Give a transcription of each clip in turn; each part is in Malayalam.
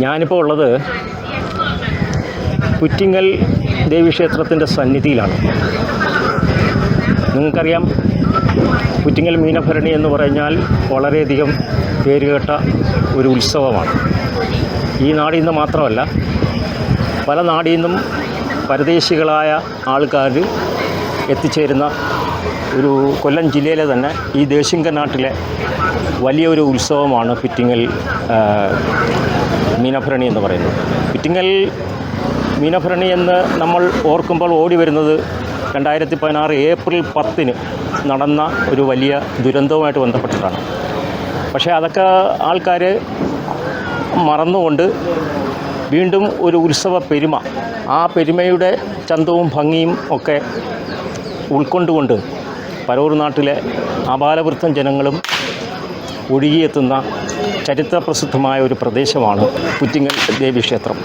ഞാനിപ്പോൾ ഉള്ളത് പുറ്റിങ്ങൽ ദേവീക്ഷേത്രത്തിന്റെ സന്നിധിയിലാണ്. നിങ്ങൾക്കറിയാം പുറ്റിങ്ങൽ മീനഭരണി എന്ന് പറഞ്ഞാൽ വളരെയധികം പേരുകേട്ട ഒരു ഉത്സവമാണ്. ഈ നാടിൽ നിന്ന് മാത്രമല്ല പല നാടിൽ നിന്നും പരദേശികളായ ആൾക്കാർ എത്തിച്ചേരുന്ന ഒരു കൊല്ലം ജില്ലയിലെ തന്നെ ഈ ദേശിംഗനാട്ടിലെ വലിയൊരു ഉത്സവമാണ് പിറ്റിങ്ങൽ ആ, മീനഭരണി എന്ന് പറയുന്നത്. ഇറ്റിങ്ങൽ മീനഭരണി എന്ന് നമ്മൾ ഓർക്കുമ്പോൾ ഓടി വരുന്നത് രണ്ടായിരത്തി പതിനാറ് ഏപ്രിൽ പത്തിന് നടന്ന ഒരു വലിയ ദുരന്തവുമായിട്ട് ബന്ധപ്പെട്ടിട്ടാണ് പക്ഷേ അതൊക്കെ ആൾക്കാർ മറന്നുകൊണ്ട് വീണ്ടും ഒരു ഉത്സവ പെരുമ ആ പെരുമയുടെ ചന്തവും ഭംഗിയും ഒക്കെ ഉൾക്കൊണ്ടുകൊണ്ട് പരൂർ നാട്ടിലെ അപാലവൃത്തം ജനങ്ങളും ഒഴുകിയെത്തുന്ന ചരിത്രപ്രസിദ്ധമായ ഒരു പ്രദേശമാണ് പുറ്റിങ്ങൽ ദേവീക്ഷേത്രം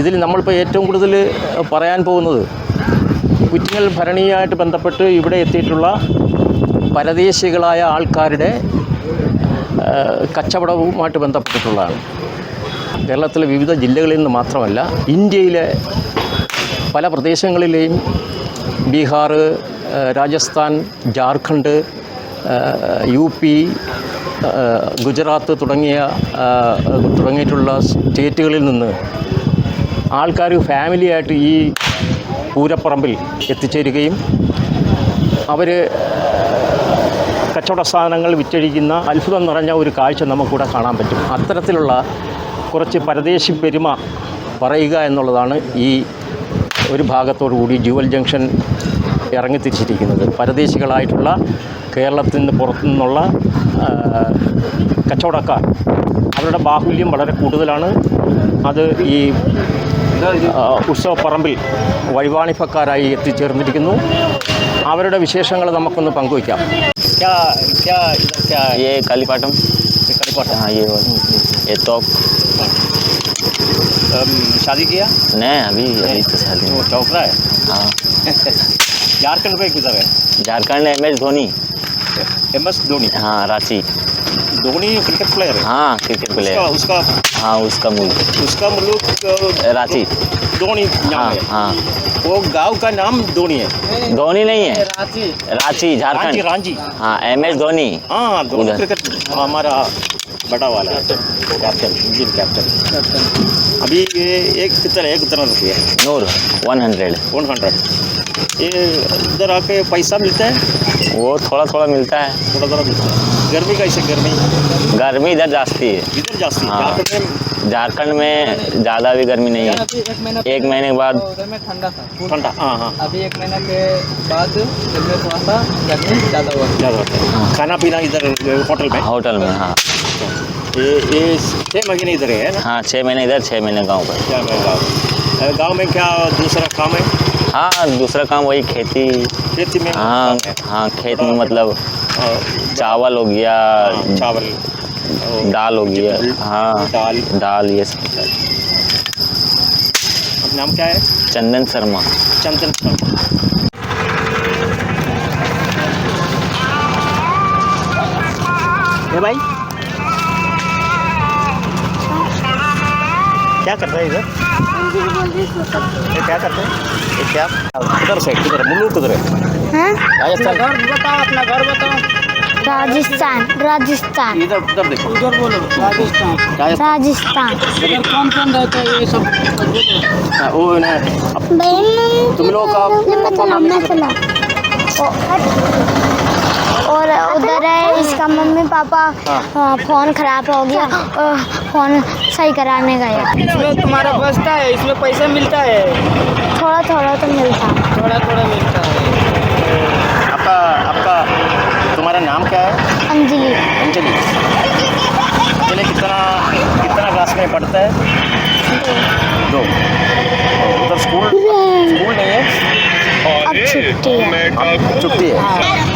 ഇതിൽ നമ്മളിപ്പോൾ ഏറ്റവും കൂടുതൽ പറയാൻ പോകുന്നത് പുറ്റിങ്ങൽ ഭരണിയായിട്ട് ബന്ധപ്പെട്ട് ഇവിടെ എത്തിയിട്ടുള്ള പരദേശികളായ ആൾക്കാരുടെ കച്ചവടവുമായിട്ട് ബന്ധപ്പെട്ടിട്ടുള്ളതാണ്. കേരളത്തിലെ വിവിധ ജില്ലകളിൽ നിന്ന് മാത്രമല്ല ഇന്ത്യയിലെ പല പ്രദേശങ്ങളിലെയും ബീഹാർ രാജസ്ഥാൻ ജാർഖണ്ഡ് യു പി ഗുജറാത്ത് തുടങ്ങിയ തുടങ്ങിയിട്ടുള്ള സ്റ്റേറ്റുകളിൽ നിന്ന് ആൾക്കാർ ഫാമിലിയായിട്ട് ഈ പൂരപ്പറമ്പിൽ എത്തിച്ചേരുകയും അവർ കച്ചവട സാധനങ്ങൾ വിറ്റഴിക്കുന്ന അത്ഭുതം നിറഞ്ഞ ഒരു കാഴ്ച നമുക്കിവിടെ കാണാൻ പറ്റും. അത്തരത്തിലുള്ള കുറച്ച് പരദേശി പെരുമ പറയുക എന്നുള്ളതാണ് ഈ ഒരു ഭാഗത്തോടു കൂടി ജുവൽ ജംഗ്ഷൻ ഇറങ്ങിത്തിരിച്ചിരിക്കുന്നത് പരദേശികളായിട്ടുള്ള കേരളത്തിൽ നിന്ന് പുറത്തു നിന്നുള്ള ആ, കച്ചവടക്കാർ അവരുടെ ബാഹുല്യം വളരെ കൂടുതലാണ് അത് ഈ ആ, ഉത്സവപ്പറമ്പിൽ വഴിവാണിപ്പക്കാരായി എത്തിച്ചേർന്നിരിക്കുന്നു അവരുടെ വിശേഷങ്ങൾ നമുക്കൊന്ന് പങ്കുവയ്ക്കാം क्या क्या इधर क्या है ये कालीपाटम ये कड़ीपाटा हाँ ये वाला ये टॉप अम, शादी किया नहीं अभी अभी तो शादी वो नहीं। चौक रहा है हाँ झारखंड में गुजर है। Jharkhand M S Dhoni. M S Dhoni. हाँ रांची। धोनी क्रिकेट प्लेयर है। हाँ क्रिकेट प्लेयर उसका हाँ उसका मूल उसका मुल्क रांची। धोनी हाँ हाँ। वो गाँव का नाम धोनी है। धोनी नहीं है। रांची। रांची झारखंड। रांची हाँ एम एस धोनी। हाँ धोनी क्रिकेट हमारा बड़ा वाला कैप्टन इंडियन कैप्टन अभी ये एक कितना एक कितना रुपये है नूर वन हंड्रेड वन हंड्रेड ये इधर आके पैसा मिलता है? वो थोड़ा थोड़ा मिलता है। थोड़ा थोड़ा मिलता है। गर्मी कैसे गर्मी। गर्मी इधर जाती है। इधर जाती है। झारखंड में? ज़्यादा भी गर्मी नहीं है। एक महीने के बाद ठंडा था। ठंडा हाँ हाँ। अभी एक महीना के बाद थोड़ा सा गर्मी ज़्यादा हुआ। ज़्यादा है। खाना पीना इधर होटल में? होटल में हाँ। ये ये छः महीने इधर है ना? हाँ छः महीने इधर छः महीने गाँव पर। गाँव में क्या दूसरा काम है? हाँ दूसरा काम वही खेती। खेती में हाँ हाँ। खेत में मतलब चावल हो गया हाँ, चावल। दाल हो गया हाँ दाल। दाल ये सब। नाम क्या है? चंदन शर्मा। चंदन शर्मा। ए भाई। क्या कर रहे हैं इधर? ये क्या करते हैं? ये क्या किधर से किधर मुल्लू किधर है हाँ? राजस्थान घर बताओ अपना घर बताओ राजस्थान। राजस्थान। इधर उधर देखो उधर बोलो राजस्थान राजस्थान राजस्थान इधर कौन कौन रहता है ये सब हाँ, वो ना अब बहन तुम लोग का मैं कौन मैं चला और उधर है इसका मम्मी पापा हाँ, फ़ोन खराब हो गया। और फ़ोन सही कराने गया इसमें तुम्हारा बचता है इसमें पैसा मिलता है। थोड़ा थोड़ा तो मिलता। है थोड़ा थोड़ा मिलता है। आपका आपका तुम्हारा नाम क्या है? अंजलि। अंजलि। अंजलि कितना कितना क्लास में पढ़ता है? दो। उधर स्कूल स्कूल नहीं है? अब छुट्टी है। अब छुट्टी है?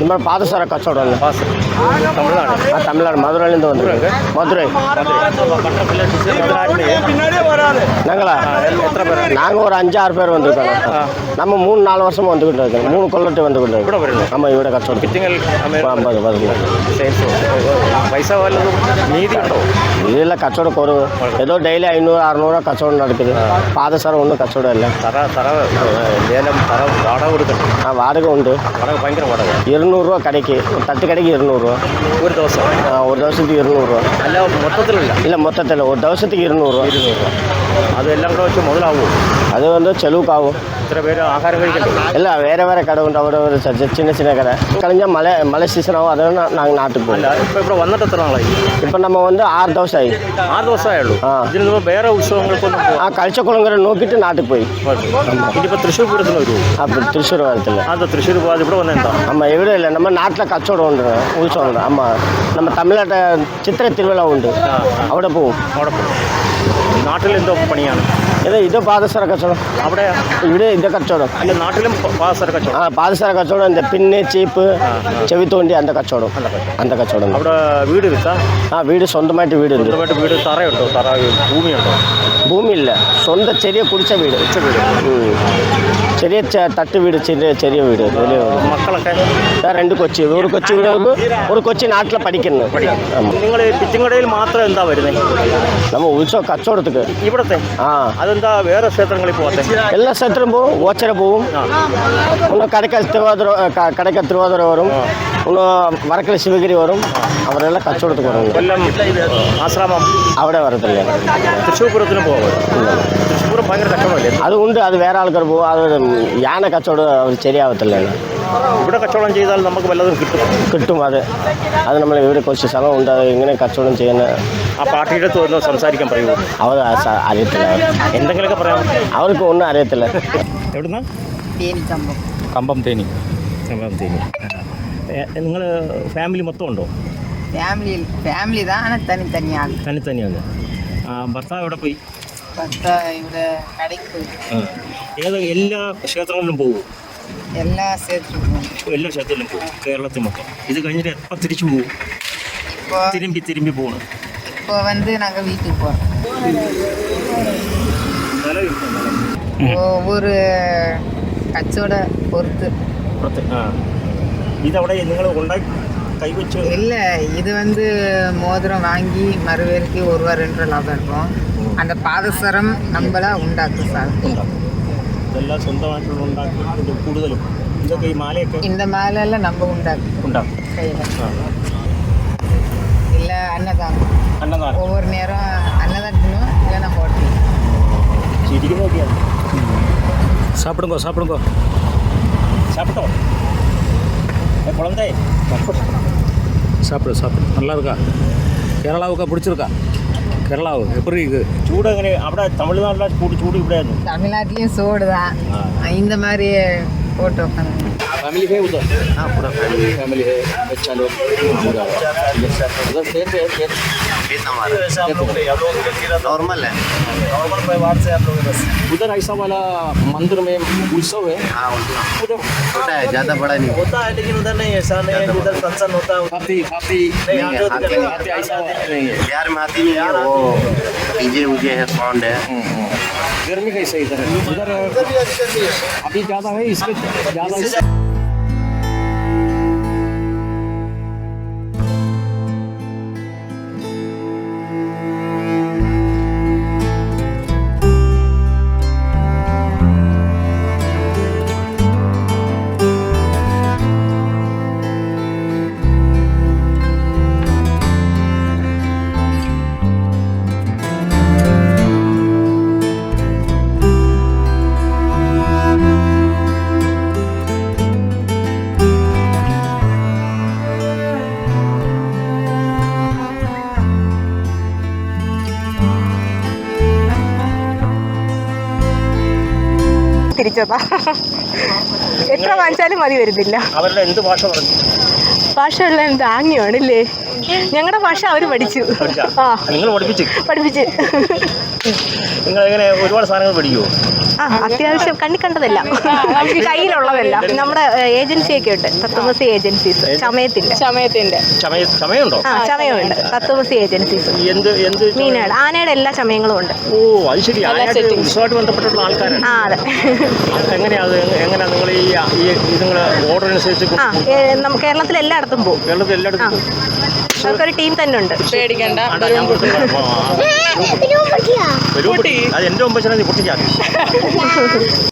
ನಿಮ್ಮ ಮೇಲೆ கச்சோடு ಕಚೋಡ ಪಾಸ್ தமிழ்நாடு. தமிழ்நாடு. மதுரையிலேருந்து வந்துருக்கு மதுரை. நாங்களா? நாங்கள் ஒரு அஞ்சாறு பேர் வந்திருக்கோம். நம்ம மூணு நாலு வருஷம் வந்துக்கிட்டு இருக்கோம். மூணு கொல்லட்டு வந்துக்கிட்டு இருக்கோம். நம்ம இவட கஷ்டம் பிச்சுங்கள் ஐம்பது பதினஞ்சு பைசா இல்லை கச்சோடு கச்சோடம் குறவு ஏதோ டெய்லி ஐநூறு அறநூறுவா கச்சோடு நடக்குது. பாதசாரம் ஒன்றும் கச்சோடு இல்லை. தர தர ஏலம் தர வாடகை கொடுக்கணும் ஆ வாடகை உண்டு. வாடகை பயங்கர வாடகை. இருநூறுவா கடைக்கு. ஒரு தட்டு கடைக்கு இருநூறுவா. ஒரு தோசை. ஒரு தோசத்துக்கு இருநூறுவா. இல்லை மொத்தத்தில் இல்லை? இல்லை மொத்தத்தில். ஒரு தோசத்துக்கு இருநூறுவா. இருநூறுவா. അതെല്ലാം കൂടെ വെച്ച് മുതലാവോ അതുകൊണ്ട് ചെലവുക്കാവും ഇത്ര പേര് ആഹാരം കഴിക്കണം അല്ല വേറെ വേറെ കട ഉണ്ട് അവിടെ ഒരു ചിന്ന ചിന്ന കട കളിഞ്ഞാൽ മല മല സീസൺ ആവും അതുകൊണ്ട് നാങ്ങൾ നാട്ടിൽ പോകും അല്ല ഇപ്പൊ ഇവിടെ വന്നിട്ട് എത്ര നാളായി ഇപ്പൊ നമ്മ വന്ന് ആറ് ദിവസമായി ആറ് ദിവസമായുള്ളൂ ആ ഇതിന് മുമ്പ് വേറെ ഉത്സവങ്ങൾക്കൊന്നും ആ കഴിച്ചക്കുളങ്കര നോക്കിയിട്ട് നാട്ടിൽ പോയി ഇനിയിപ്പോ തൃശ്ശൂർ പൂരത്തിന് വരുമോ അപ്പൊ തൃശ്ശൂർ വരത്തില്ല അത് തൃശ്ശൂർ പോകാതെ ഇവിടെ വന്നെന്താ ஆமாம் எவ்வளோ இல்லை நம்ம நாட்டில் கச்சோடம் உண்டு உற்சவம் உண்டு ஆமாம் நம்ம தமிழ்நாட்டை சித்திரை திருவிழா உண்டு அவட போவோம் அவட போவோம் നാട്ടിൽ എന്തോ പണിയാണ്. ഇത് ഇത് പാദസര കച്ചവടം. അവിടെ ഇവിടെ ഇത് കച്ചവടം. അല്ല നാട്ടിലും പാദസര കച്ചവടം. ആ പാദസര കച്ചവടം ഉണ്ട്. പിന്നെ ചീപ്പ് ചെവിത്തോണ്ടി അന്ത കച്ചവടം. അന്ത കച്ചവടം. അവിടെ വീട് വിത്താ? ആ വീട് സ്വന്തമായിട്ട് വീട് സ്വന്തമായിട്ട് വീട് തറയുണ്ടോ? തറ ഭൂമിയുണ്ടോ? ഭൂമിയില്ല. സ്വന്തം ചെറിയ കുടിച്ച വീട്. കുടിച്ച വീട്. ചെറിയ തട്ട് വീട് ചെറിയ ചെറിയ വീട്. വലിയ മക്കളൊക്കെ? രണ്ട് കൊച്ചി. ഒരു കൊച്ചി വീട് ഒരു കൊച്ചി നാട്ടിൽ പഠിക്കുന്നു. നിങ്ങൾ പിറ്റിങ്ങടയിൽ മാത്രം എന്താ വരുന്നത് നമ്മൾ ഉത്സവ കച്ചവടത്തേക്ക് ഇവിടത്തെ? ആ. അത് ಅದ್ರಿಂದ ಬೇರೆ ಕ್ಷೇತ್ರಗಳಿಗೆ ಹೋಗುತ್ತೆ எல்லா சத்திரம் போகும் ஓச்சரை போகும் இன்னும் கடைக்கால் திருவாதிரை க- கடைக்கால் திருவாதிரை வரும் இன்னும் வரக்கல் சிவகிரி வரும் அவரெல்லாம் கச்சோடத்துக்கு வருவாங்க கொல்லம் ஆசிரமம் അവിടെ വരത്തില്ല തൃശ്ശൂർപുരത്തിനും പോകും തൃശ്ശൂർപുരം ഭയങ്കര കഷ്ടമല്ലേ അതുകൊണ്ട് അത് വേറെ ആൾക്കാർ പോകും അത് യാന കച്ചവടം അവർ ശരിയാവത്തില്ലല്ലോ ഇവിടെ കച്ചവടം ചെയ്താൽ നമുക്ക് വല്ലതും കിട്ടും. കിട്ടും അതെ. അത് നമ്മൾ ഇവിടെ കുറച്ച് സമയം ഉണ്ട് ഇങ്ങനെ കച്ചവടം ചെയ്യുന്ന ആ പാർട്ടിയുടെ തോന്നുന്നു സംസാരിക്കാൻ പറയൂ അവർ അറിയത്തില്ല. എന്തെങ്കിലുമൊക്കെ പറയാം അവർക്ക് ഒന്നും അറിയത്തില്ല. എവിടുന്ന്? കമ്പം തേനി. കമ്പം തേനി. നിങ്ങൾ ഫാമിലി മൊത്തം ഉണ്ടോ? ഫാമിലി ഫാമിലി തന്നെ തനിത്തനിയാണ് തനിത്തനിയാണ് ഭർത്താവ് എവിടെ പോയി? ഭർത്താവ് ഇവിടെ കടയ്ക്ക് പോയി. ഏത് എല്ലാ ക്ഷേത്രങ്ങളിലും പോകും എല്ലാ சேர்த்துருக்கோம் എല്ലാ ക്ഷേത്രത്തിലും പോകും കേരളത്തിൽ മൊത്തം ഇത് കഴിഞ്ഞിട്ട് എപ്പോൾ തിരിച്ചു പോകും இப்போ തിരുമ്പി തിരുമ്പി പോകണം இப்போ வந்து நாங்கள் வீட்டுக்கு போகிறோம் ஒவ்வொரு கச்சோட பொறுத்து പുറത്ത് ആ ഇതവിടെ നിങ്ങൾ ഉണ്ടാക്കി കൈവച്ച് இல்லை இது வந்து மோதிரம் வாங்கி மறுவேலைக்கு ஒரு ரூபா ரெண்டு ரூபா லாபம் இருக்கும் அந்த பாதசரம் நம்மளா உண்டாக்கும் சார் ഉണ്ടാക്കും ഇതെല്ലാം സ്വന്തമായിട്ടുള്ള ഉണ്ടാക്കി ഇത് കൂടുതലും ഇതൊക്കെ ഈ മാലയൊക്കെ இந்த மாலையெல்லாம் நம்ம உண்டாக்கும் ഉണ്ടാക്കും கையில் ആ இல்லை அன்னதானம் അന്നദാനം ஒவ்வொரு நேரம் அன்னதானம் இல்லைன்னா ஹோட்டல் ശരിക്കും നോക്കിയാൽ சாப்பிடுங்கோ சாப்பிடுங்கோ சாப்பிட்டோம் ஏ குழந்தை சாப்பிடு சாப்பிடு நல்லா இருக்கா கேரளாவுக்கா பிடிச்சிருக்கா கேரளாவு? எப்படி இது சூடு எங்கே அப்படியே தமிழ்நாட்டில் சூடு சூடு இப்படியாது தமிழ்நாட்டிலையும் சூடு தான் இந்த மாதிரியே போட்டு ஃபேமிலி फैमिली है उधर हाँ ஃபேமிலி फैमिली फैमिली है बच्चा लोग उधर खेत है खेत खेत हमारा नॉर्मल है नॉर्मल परिवार से उधर ऐसा वाला मंदिर में उत्सव है। हाँ उधर। होता है ज़्यादा बड़ा नहीं होता होता है लेकिन उधर नहीं ऐसा नहीं है उधर फ़ंक्शन होता है। हाथी हाथी हाथी ऐसा नहीं है। बिहार में हाथी नहीं है वो डीजे उजे है साउंड है। गर्मी कैसे इधर? है। उधर अभी ज़्यादा है इसके ज़्यादा തിരിച്ചതാ. എത്ര വാങ്ങിച്ചാലും മതി വരുന്നില്ല. അവരുടെ എന്ത് ഭാഷ പറഞ്ഞു? ഭാഷയുള്ള ആംഗ്യമാണല്ലേ ഞങ്ങളുടെ ഭാഷ അവർ പഠിച്ചു? ആ. നിങ്ങൾ പഠിപ്പിച്ച്. പഠിപ്പിച്ച്. നിങ്ങൾ എങ്ങനെ ഒരുപാട് സാധനങ്ങൾ പഠിക്കുമോ ആ അത്യാവശ്യം കണ്ണി കണ്ടതല്ല. കയ്യിലുള്ളതല്ല. നമ്മുടെ ഏജൻസി ഒക്കെ ഉണ്ട് തത്വമസി ഏജൻസീസ്. ചമയത്തിന്റെ. ചമയത്തിന്റെ. ചമയ ചമയുണ്ടോ ആ ചമയമുണ്ട്. തത്വമസി ഏജൻസീസ്. എന്ത് എന്ത്? മീനാട്. ആനയുടെ എല്ലാ ചമയങ്ങളും ഉണ്ട്. ഓ അത് ശരി. ബന്ധപ്പെട്ടുള്ള ആൾക്കാരാണ്. ആ അതെ. എങ്ങനെയാ എങ്ങനെയാ നിങ്ങൾ ഈ ഓർഡർ അനുസരിച്ച് ആ കേരളത്തിൽ എല്ലായിടത്തും പോകും കേരളത്തിൽ എല്ലായിടത്തും നമുക്കൊരു ടീം തന്നെ ഉണ്ട്. പേടിക്കണ്ട. ആണ്ടാ, ഞാൻ കൊടുത്തു. ആ, ആ. പിന്നെ പൊട്ടിയാ പൊട്ടി. അത് എന്റെ പൊട്ടിക്കാതെ